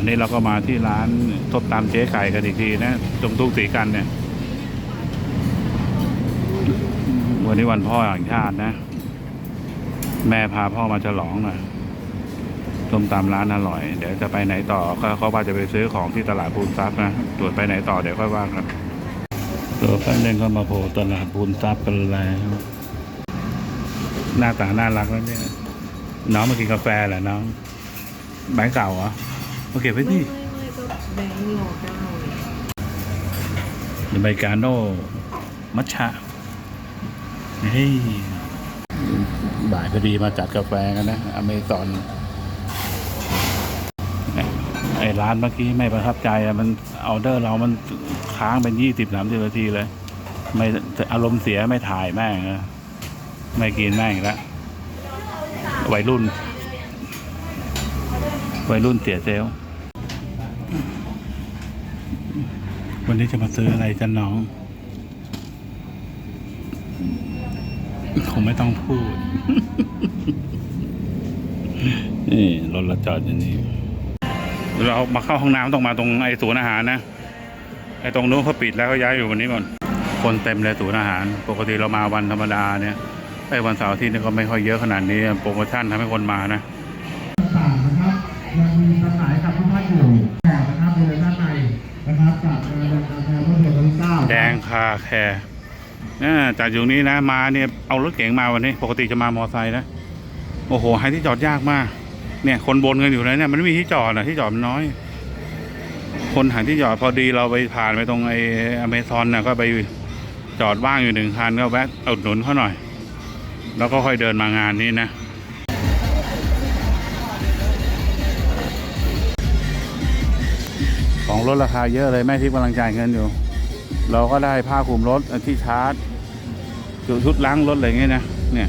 วันนี้เราก็มาที่ร้านทบตามเจ๊ไก่กันอีกทีนะตรงตุ้งสีกันเนี่ย วันนี้วันพ่อแห่งชาตินะ แม่พาพ่อมาฉลองหน่อยต้มตามร้านอร่อย เดี๋ยวจะไปไหนต่อก็เขาว่าจะไปซื้อของที่ตลาดปูนซับนะตรวจไปไหนต่อเดี๋ยวค่อยว่ากันตัวแป๊บนึงก็มาโผล่ตลาดปูนซับกันแล้วหน้าตาน่ารักแล้วเนี่ยน้องมากินกาแฟเหรอน้องใบเก่าเหรอ โอเคไปไม่ที่ไม่ไม่ก็แบงค์รอเก้าเลยใบกาโน่มัชชะเฮ้ยบ่ายพอดีมาจัดกาแฟกันนะ อเมซอนไอ้ร้านเมื่อกี้ไม่ประทับใจอะมันออเดอร์เรามันค้างเป็นยี่สิบสามสิบนาทีเลย ไม่อารมณ์เสียไม่ถ่ายแม่งอะไม่กินแม่งอีกแล้ววัยรุ่น วัยรุ่นเสียเซลล วันนี้จะมาซื้ออะไรจันน้อง คงไม่ต้องพูด นี่รถเราจอดอยู่นี่ เรามาเข้าห้องน้ำต้องมาตรงไอ้ศูนย์อาหารนะ ไอ้ตรงนู้นเขาปิดแล้วเขาย้ายอยู่วันนี้ก่อน คนเต็มเลยศูนย์อาหาร ปกติเรามาวันธรรมดาเนี่ยไอ้วันเสาร์อาที่นี่ก็ไม่ค่อยเยอะขนาดนี้ โปรโมชั่นทำให้คนมานะ คาแคร์นะจากอยู่นี้นะมาเนี่ยเอารถเก๋งมาวันนี้ ปกติจะมามอไซค์นะโอ้โหหาที่จอดยากมาก เนี่ย คนบนกันอยู่เลยเนี่ยมันไม่มีที่จอดนะที่จอดมันน้อย คนหาที่จอดพอดีเราไปผ่านไปตรงไอ้อเมซอนน่ะก็ไปจอดว่างอยู่หนึ่งคันก็แวะเอาหนุนเขาหน่อย แล้วก็ค่อยเดินมางานนี้นะของลดราคาเยอะเลยแม่ทิพย์กำลังจ่ายเงินอยู่ เราก็ได้ผ้าคลุมรถที่ชาร์จจุดชุดล้างรถอะไรเงี้ยนะเนี่ย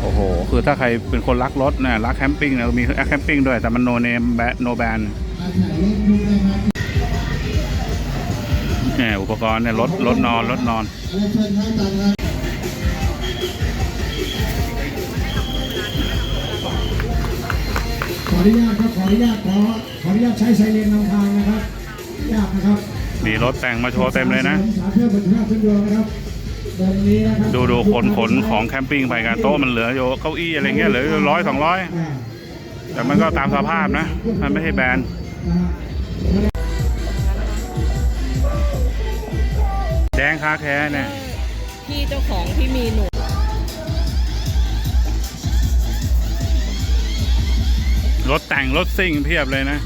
โอ้โห คือถ้าใครเป็นคนรักรถนะรักแคมปิ้งนะมีแคมปิ้งด้วยแต่มันโนเนมแบโนแบนเนี่ยอุปกรณ์เนี่ยรถรถนอนรถนอนขออนุญาตครับขออนุญาตขอขออนุญาตใช้ไซเรนนำทางนะครับยากนะครับ มีรถแต่งมาโชว์เต็มเลยนะสาเพื่อบันทึกขึ้นดวงนะครับตรงนี้นะครับดูดูคนขนของแคมปิ้งไปกันโต๊ะมันเหลืออยู่เก้าอี้อะไรเงี้ยเหลือร้อยสองร้อยอ่าแต่มันก็ตามสภาพนะ มันไม่ใช่แบรนด์นะฮะแดงคาแคร์เนี่ยพี่เจ้าของที่มีหนูรถแต่งรถซิ่งเพียบเลยนะ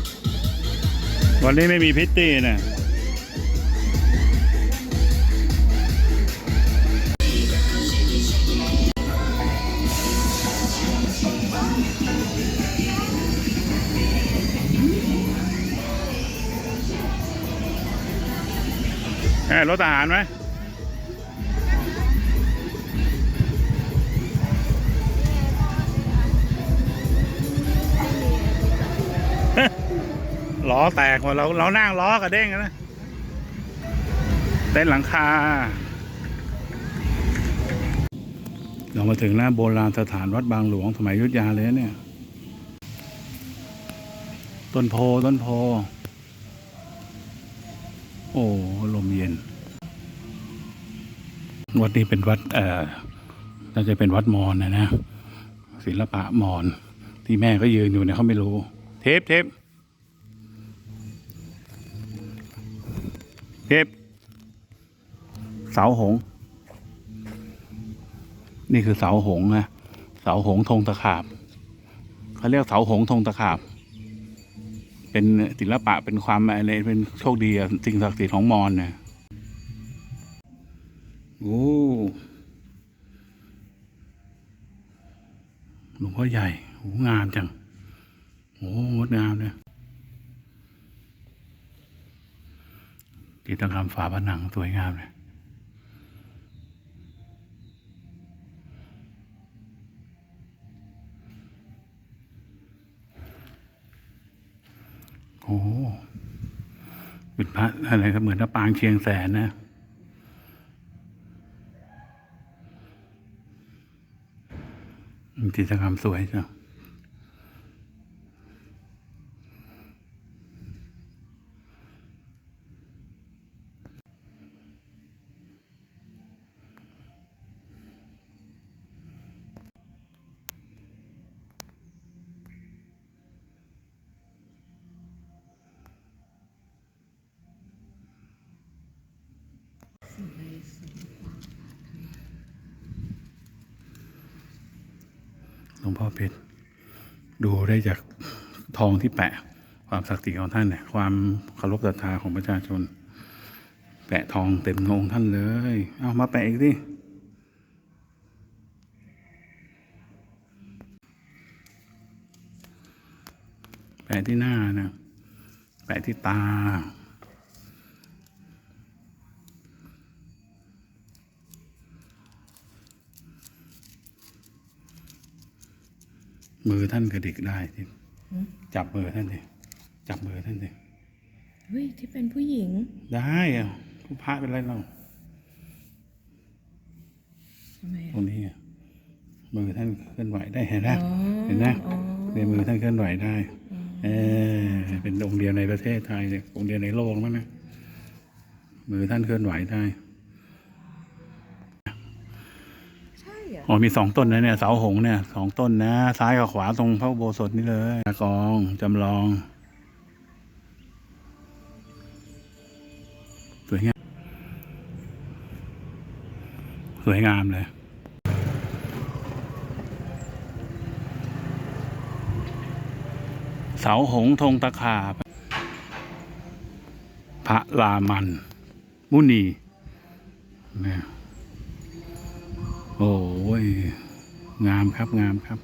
วันนี้ไม่มีพิตตี้นะ เอ้รถทหารไหมล้อแตกหมดเราเรานั่งล้อกระเด้งนนะเต้นหลังคา เรามาถึงหน้าโบราณสถานวัดบางหลวงสมัยยุทธยาเลยเนี่ย ต้นโพต้นโพ โอ้ลมเย็น วัดนี้เป็นวัด เอ่อน่าจะเป็นวัดมอญนะนะ ศิลปะมอญที่แม่ก็ยืนอยู่เนี่ยเขาไม่รู้ เทปเทปเทปเสาหง นี่คือเสาหงนะเสาหงส์ธงตะขาบเขาเรียกเสาหงส์ธงตะขาบ เป็นศิลปะเป็นความอะไรเป็นโชคดีสิ่งศักดิ์สิทธิ์ของมอญนี่ยโอ้หลวงพ่อใหญ่โหงามจังโอ้งดงามเนี่ยจิตรกรรมฝาผนังสวยงามเลย โอ้โหเป็นพระอะไรก็เหมือนพระปางเชียงแสนนะจิตรกรรมสวยจ้ะ หลวงพ่อเพชรดูได้จากทองที่แปะ ความศักดิ์สิทธิ์ของท่านเนี่ยความเคารพศรัทธาของประชาชน แปะทองเต็มองค์ท่านเลย เอามาแปะอีกดิแปะที่หน้านะ แปะที่ตา มือท่านกระดิกได้ที่จับมือท่านดิจับมือท่านดิเฮ้ยที่เป็นผู้หญิง ได้อะผู้พระเป็นไรเราทำไมตรงนี้อะมือท่านเคลื่อนไหวได้เห็นไหมอ๋อเห็นไหมอ๋อ ในมือท่านเคลื่อนไหวได้ เออเป็นองค์เดียวในประเทศไทยเนี่ยองค์เดียวในโลกมั้งนะมือท่านเคลื่อนไหวได้ ใช่เหร ออ๋อมีสองต้นนะเนี่ยเสาหงเนี่ยสองต้นนะ ซ้ายกับขวาตรงพระโบสถนี่เลยตะกองจำลองสวยงาม สวยงามเลยเสาหงธงตะขาบ พระลามัน มุนีเนี่ยโอ้ ย งามครับงามครับ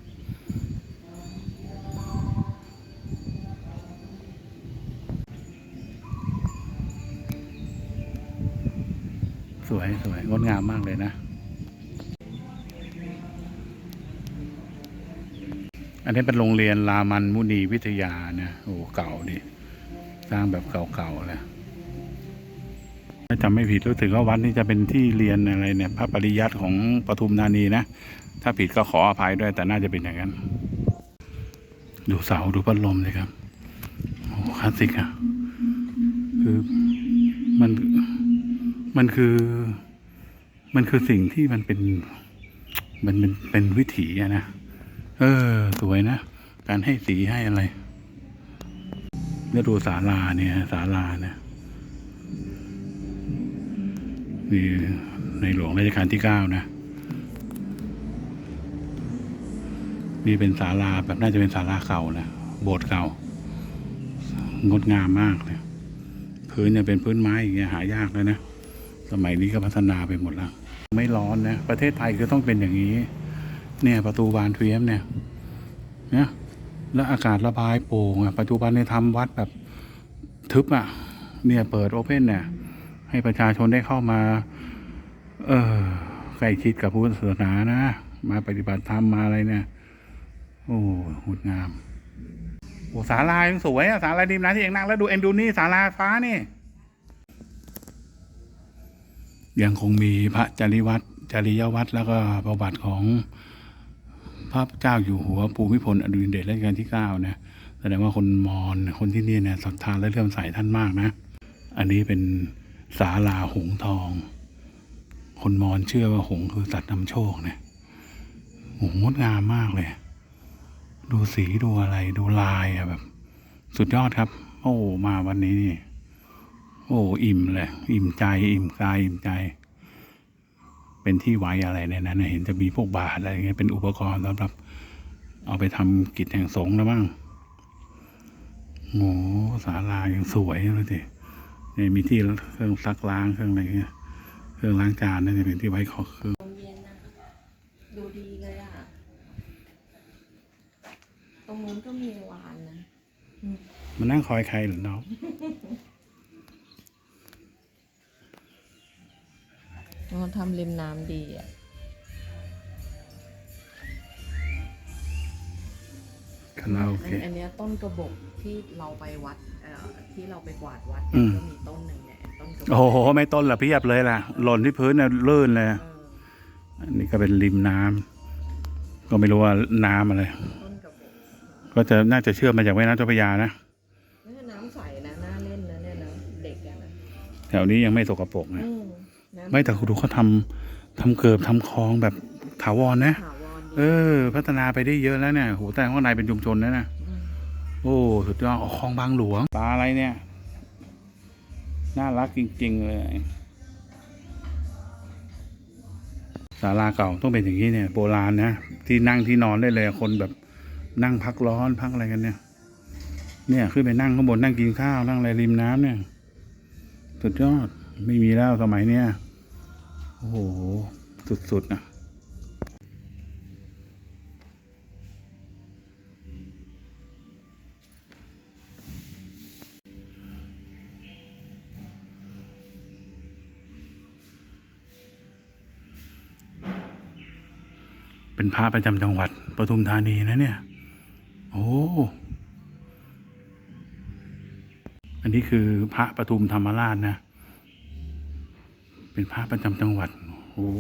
สวยสวยงดงามมากเลยนะ อันนี้เป็นโรงเรียนรามันมุนีวิทยานะโอ้เก่าดิสร้างแบบเก่าๆเลยถ้าจำไม่ผิดรู้สึกว่าวัดนี้จะเป็นที่เรียนอะไรเนี่ย พระปริยัติของปทุมธานีนะ ถ้าผิดก็ขออภัยด้วย แต่น่าจะเป็นอย่างนั้น ดูเสาดูพัดลมเลยครับโอ้คลาสสิกอะคือมันมันคือ มันคือสิ่งที่มันเป็น มันเป็นเป็นวิถีอะนะเออ สวยนะ การให้สีให้อะไรแล้วดูศาลาเนี่ยศาลาเนี่ย นี่ในหลวงรัชกาลที่เก้านะ นี่เป็นศาลาแบบน่าจะเป็นศาลาเก่านะโบสถ์เก่า งดงามมากเลยพื้นเนี่ยเป็นพื้นไม้อย่างเงี้ยหายากแล้วนะสมัยนี้ก็พัฒนาไปหมดแล้ว ไม่ร้อนนะประเทศไทยคือต้องเป็นอย่างนี้ เนี่ยประตูบานเทียมเนี่ยเนี่ยแล้วอากาศระบายโปร่งอะปัจจุบันเนี่ยทำวัดแบบทึบอะเนี่ยเปิดโอเพนเนี่ย ให้ประชาชนได้เข้ามา เออใกล้ชิดกับพุทธศาสนานะ มาปฏิบัติธรรมมาอะไรเนี่ย โอ้งดงามโอ้ศาลายังสวยอะศาลาดิมนะที่เองนั่งแล้วดูเอ็นดูนี่ศาลาฟ้านี่ ยังคงมีพระจริวัตรจริยวัตรแล้วก็ประวัติของพระเจ้าอยู่หัวภูมิพลอดุลยเดชรัชกาลที่เก้านะแสดงว่าคนมอญคนที่นี่เนี่ยศรัทธาและเลื่อมใสท่านมากนะ อันนี้เป็น ศาลาหงทอง คนมอญเชื่อว่าหงคือสัตว์นำโชคเนี่ยโหงดงามมากเลย ดูสีดูอะไรดูลายอะแบบ สุดยอดครับ โอ้มาวันนี้นี่ โอ้อิ่มเลยอิ่มใจ อิ่มกายอิ่มใจ เป็นที่ไว้อะไรในนั้นะเห็นจะมีพวกบาทอะไรเงี้ยเป็นอุปกรณ์สำหรับ เอาไปทำกิจแห่งสงฆ์แล้วบ้างโอ้ศาลายังสวยเลยสิ นี่ยมีที่เครื่องซักล้างเครื่องอะไรเงี้ยเครื่องล้างจานนั่นจะเป็นที่ไว้ขอเครื่องโรงเรียนนะดูดีเลยอะ ตรงนู้นก็มีลานนะมานั่งคอยใครหรือน้องเราทำริมน้ำดีอะคาราโอเกะอันเนี้ยต้นกระบอกที่เราไปวัดเอ่อ ที่เราไปกวาดวัดอืมก็มีต้นหนึ่งเนี่ยต้นกระบโอ้อกโห ไม่ต้นละเพียบเลยล่ะ หล่นที่พื้นน่ะลื่นเลย เอออันนี้ก็เป็นริมน้ำก็ไม่รู้ว่าน้ำอะไร ต้นกระบอกก็จะน่าจะเชื่อมมาจากแม่น้ำเจ้าพระยานะนี่น้ำใสนะน่าเล่นนะเนี่ยนะเด็กอะนะแถวนี้ยังไม่สกปรกนะ อืมน้ำไม่แต่คุณดูเขาทำทำเกิบทำคลองแบบถาวรนะ ถาวรดีเออ พัฒนาไปได้เยอะแล้วเนี่ยโหแต่ข้างในเป็นชุมชนแล้วนะม โอ้สุดยอดอ๋อคลองบางหลวงปลาอะไรเนี่ย น่ารักจริง ๆ เลยศาลาเก่าต้องเป็นอย่างนี้เนี่ยโบราณนะที่นั่งที่นอนได้เลยคนแบบนั่งพักร้อนพักอะไรกันเนี่ย เนี่ยขึ้นไปนั่งข้างบนนั่งกินข้าวนั่งอะไรริมน้ำเนี่ยสุดยอดไม่มีแล้วสมัยเนี้ยโอ้โหสุดๆนะ เป็นพระประจำจังหวัดปทุมธานีนะเนี่ย โอ้ อันนี้คือพระปทุมธรรมราชนะ เป็นพระประจำจังหวัด โอ้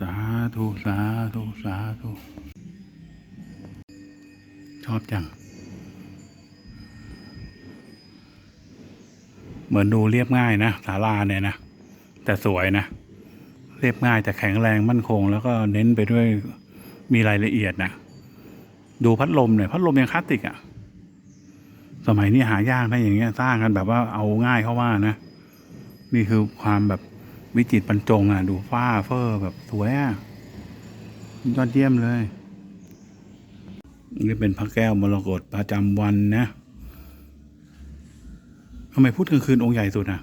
สาธุ สาธุ สาธุ ชอบจัง เหมือนดูเรียบง่ายนะศาลาเนี่ยนะ แต่สวยนะ เรียบง่ายแต่แข็งแรงมั่นคง แล้วก็เน้นไปด้วยมีรายละเอียดนะดูพัดลมเนี่ยพัดลมยังคลาสติกอะ่ะ สมัยนี้หายากนะอย่างเงี้ยสร้างกันแบบว่าเอาง่ายเข้าว่านะ นี่คือความแบบวิจิตรบรรจงอะ ดูฟ้าเฟอร์แบบสวยอะยอดเยี่ยมเลย นี่เป็นพระแก้วมรกตประจำวันนะทำไมพูดกลางคืนองค์ใหญ่สุดอะ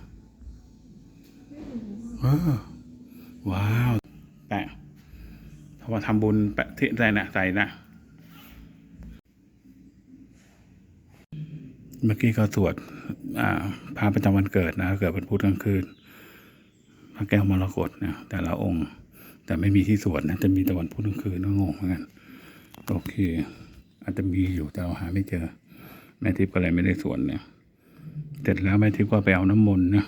เออ ว้าวแปะถ้าว่าทำบุญแปะที่ใส่นะใส่นะเมื่อกี้ก็สวดอ่าพระประจำวันเกิดนะเกิดวันพุธกลางคืนพระแก้วมรกตนะแต่ละองค์ แต่ไม่มีที่สวดนะจะมีแต่วันพุธกลางคืนก็งงเหมือนกันโอเค อาจจะมีอยู่แต่เราหาไม่เจอแม่ทิพย์ก็เลยไม่ได้สวดเนี่ยเสร็จแล้วแม่ทิพย์ก็ไปเอาน้ำมนต์นะ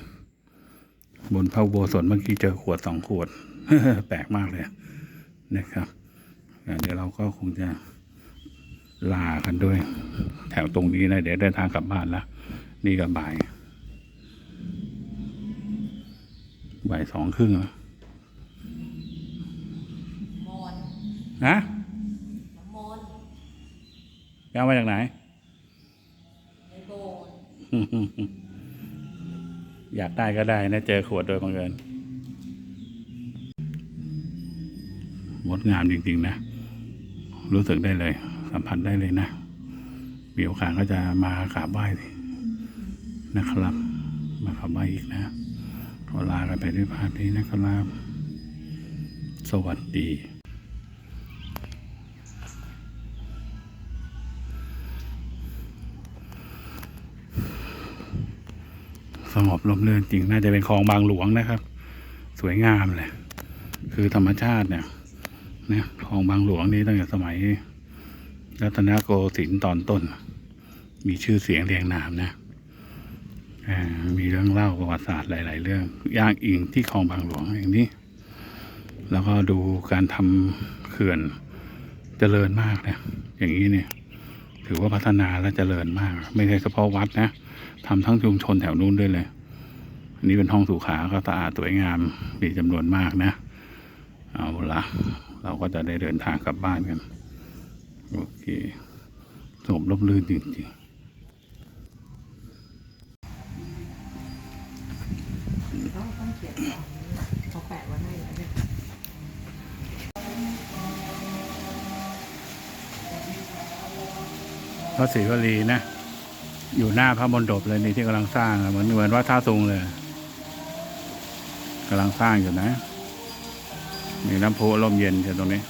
บนพระอุโบสถเมื่อกี้เจอขวดสองขวด แปลกมากเลยนะครับอ่าเดี๋ยวเราก็คงจะลากันด้วย แถวตรงนี้นะ เดี๋ยวเดินทางกลับบ้านแล้ว นี่ก็บ่าย บ่ายสองครึ่งแล้วมอนฮะน้ำมนต์ไปเอามาจากไหนในโบสถ์ อยากได้ก็ได้นะเจอขวดโดยบังเอิญงดงามจริงๆนะ รู้สึกได้เลย สัมผัสได้เลยนะมีโอกาสก็จะมากราบไหว้นะครับ มากราบไหว้อีกนะขอลากันไปด้วยภาพนี้นะครับ สวัสดี งบลมเรื่นจริง น่าจะเป็นคลองบางหลวงนะครับ สวยงามเลย คือธรรมชาติเนี่ยนะคลองบางหลวงนี่ตั้งแต่สมัยรัตนโกสินทร์ตอนต้น มีชื่อเสียงเรียงนามนะมีเรื่องเล่าประวัติศาสตร์หลาย ๆ เรื่องย่างอิงที่คลองบางหลวงอย่างนี้ แล้วก็ดูการทำเขื่อนเจริญมากนะอย่างนี้เนี่ย ถือว่าพัฒนาและเจริญมาก ไม่ใช่เฉพาะวัดนะ ทำทั้งชุมชนแถวนู้นด้วยเลย อันนี้เป็นห้องสุขาก็สะอาดสวยงามมีจำนวนมากนะ เอาละเราก็จะได้เดินทางกลับบ้านกัน โอเคสมร่มรื่นจริงๆต้องต้องเขียนก่อนเขาแปะไว้ให้แล้วเนี่ยพระศรีวลีนะ อยู่หน้าพระมณฑปเลยนี่ที่กำลังสร้างเหมือนเหมือนวัดท่าทรงเลยกำลังสร้างอยู่นะ มีน้ำพุร่มเย็นอยู่ตรงนี้